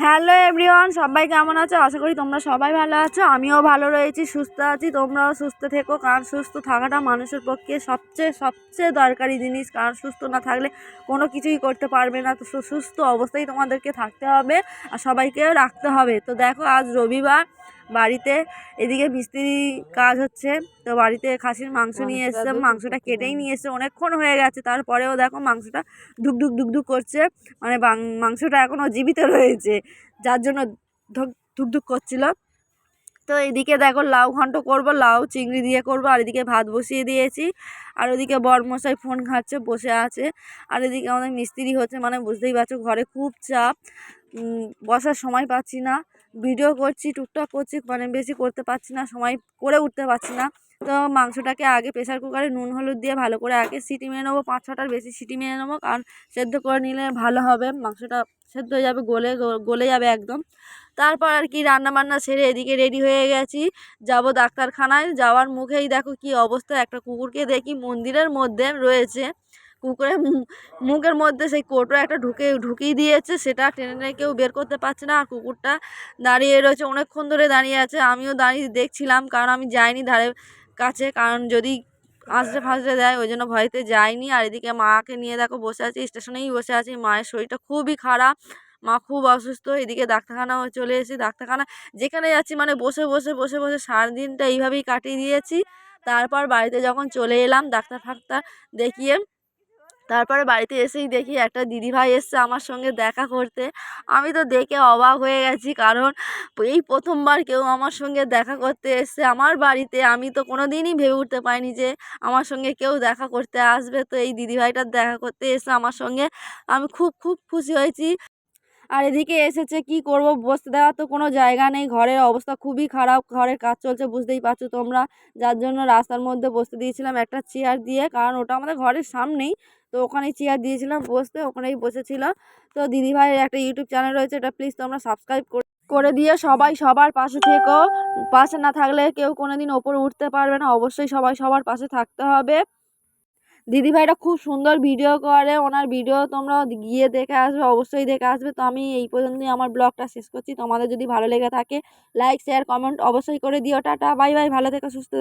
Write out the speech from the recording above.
Hello everyone, সবাই কেমন আছো? আশা করি তোমরা সবাই ভালো আছো। আমিও ভালো রয়েছি, সুস্থ আছি। তোমরাও সুস্থ থেকো। কারণ সুস্থ থাকাটা মানুষের পক্ষে সবচেয়ে সবচেয়ে দরকারি জিনিস। কারণ সুস্থ না থাকলে কোনো কিছুই করতে পারবে না। তো সুস্থ অবস্থায় তোমাদেরকে থাকতে হবে আর সবাইকেও রাখতে হবে। তো দেখো, আজ রবিবার। বাড়িতে এদিকে মিস্ত্রি কাজ হচ্ছে তো বাড়িতে খাসির মাংস নিয়ে এসছে মাংসটা কেটেই নিয়ে এসছে অনেকক্ষণ হয়ে গেছে তারপরেও দেখো মাংসটা ধুক ধুক ধুক ধুক করছে মানে মাংসটা এখনও জীবিত রয়েছে যার জন্য ধুক ধুক ধুক করছিল। তো এদিকে দেখো লাউ ঘন্ট করব লাউ চিংড়ি দিয়ে করব আর এদিকে ভাত বসিয়ে দিয়েছি আর ওদিকে বরমশাই ফোন ঘাঁটছে বসে আছে আর এদিকে আমাদের মিস্ত্রি হচ্ছে মানে বুঝতেই পারছ ঘরে খুব চাপ বসার সময় পাচ্ছি না ভিডিও করছি, টুকটাক করছি মানে বেশি করতে পারছি না, সময় করে উঠতে পারছি না। তো মাংসটাকে আগে প্রেশার কুকারে নুন, হলুদ দিয়ে ভালো করে আগে সিটি মেরে নেব, পাঁচ ছটার বেশি সিটি মেরে নেব, কারণ সেদ্ধ করে নিলে ভালো হবে, মাংসটা সেদ্ধ হয়ে যাবে, গলে গলে যাবে একদম। তারপর আর কি রান্না বান্না সেরে এদিকে রেডি হয়ে গেছি। যাব ডাক্তারখানায়, যাওয়ার মুখেই দেখো কি অবস্থা, একটা কুকুরকে দেখি মন্দিরের মধ্যে রয়েছে। কুকুরের মুখের মধ্যে সেই কোটো একটা ঢুকে, ঢুকিয়ে দিয়েছে, সেটা টেনে টেনে কেউ বের করতে পারছে না। আর কুকুরটা দাঁড়িয়ে রয়েছে, অনেকক্ষণ ধরে দাঁড়িয়ে আছে। আমিও দাঁড়িয়ে দেখছিলাম, কারণ আমি যাইনি ধারে কাছে, কারণ যদি আসতে ফাসতে দেয়, ওই জন্য ভয়তে যাইনি। আর এদিকে মাকে নিয়ে দেখো বসে আছি, স্টেশনেই বসে আছি। মায়ের শরীরটা খুবই খারাপ, মা খুব অসুস্থ। এদিকে ডাক্তারখানাও চলে এসেছি, ডাক্তারখানা যেখানে যাচ্ছি মানে বসে বসে বসে বসে সারাদিনটা এইভাবেই কাটিয়ে দিয়েছি। তারপর বাড়িতে যখন চলে এলাম, ডাক্তার ফাক্তার দেখিয়ে তারপরে বাড়িতে এসেই দেখি একটা দিদিভাই এসছে আমার সঙ্গে দেখা করতে। আমি তো দেখে অবাক হয়ে গেছি কারণ এই প্রথমবার কেউ আমার সঙ্গে দেখা করতে এসছে আমার বাড়িতে। আমি তো কোনো দিনই ভেবে উঠতে পারিনি যে আমার সঙ্গে কেউ দেখা করতে আসবে। তো এই দিদিভাইটার দেখা করতে এসে আমার সঙ্গে আমি খুব খুব খুশি হয়েছি। আর এদিকে এসেছে, কি করব? বসতে দেওয়ার তো কোনো জায়গা নেই। ঘরের অবস্থা খুবই খারাপ। ঘরের কাজ চলছে, বুঝতেই পারছ তোমরা। যার জন্য রাস্তার মধ্যে বসতে দিয়েছিলাম একটা চেয়ার দিয়ে, কারণ ওটা আমাদের ঘরের সামনেই। তো ওখানেই চেয়ার দিয়েছিলাম বসতে, ওখানেই বসেছিল। তো দিদিভাইয়ের একটা ইউটিউব চ্যানেল রয়েছে এটা প্লিজ তোমরা সাবস্ক্রাইব করে দিয়ে সবাই সবার পাশে থেকো। পাশে না থাকলে কেউ কোনো দিন ওপরে উঠতে পারবে না। অবশ্যই সবাই সবার পাশে থাকতে হবে। দিদিভাইটা খুব সুন্দর ভিডিও করে, ওনার ভিডিও তোমরা গিয়ে দেখে আসবে, অবশ্যই দেখে আসবে। তো আমি এই পর্যন্তই আমার ব্লগটা শেষ করছি। তোমাদের যদি ভালো লেগে থাকে লাইক শেয়ার কমেন্ট অবশ্যই করে দিও। টাটা বাই বাই ভালো থেকো, সুস্থ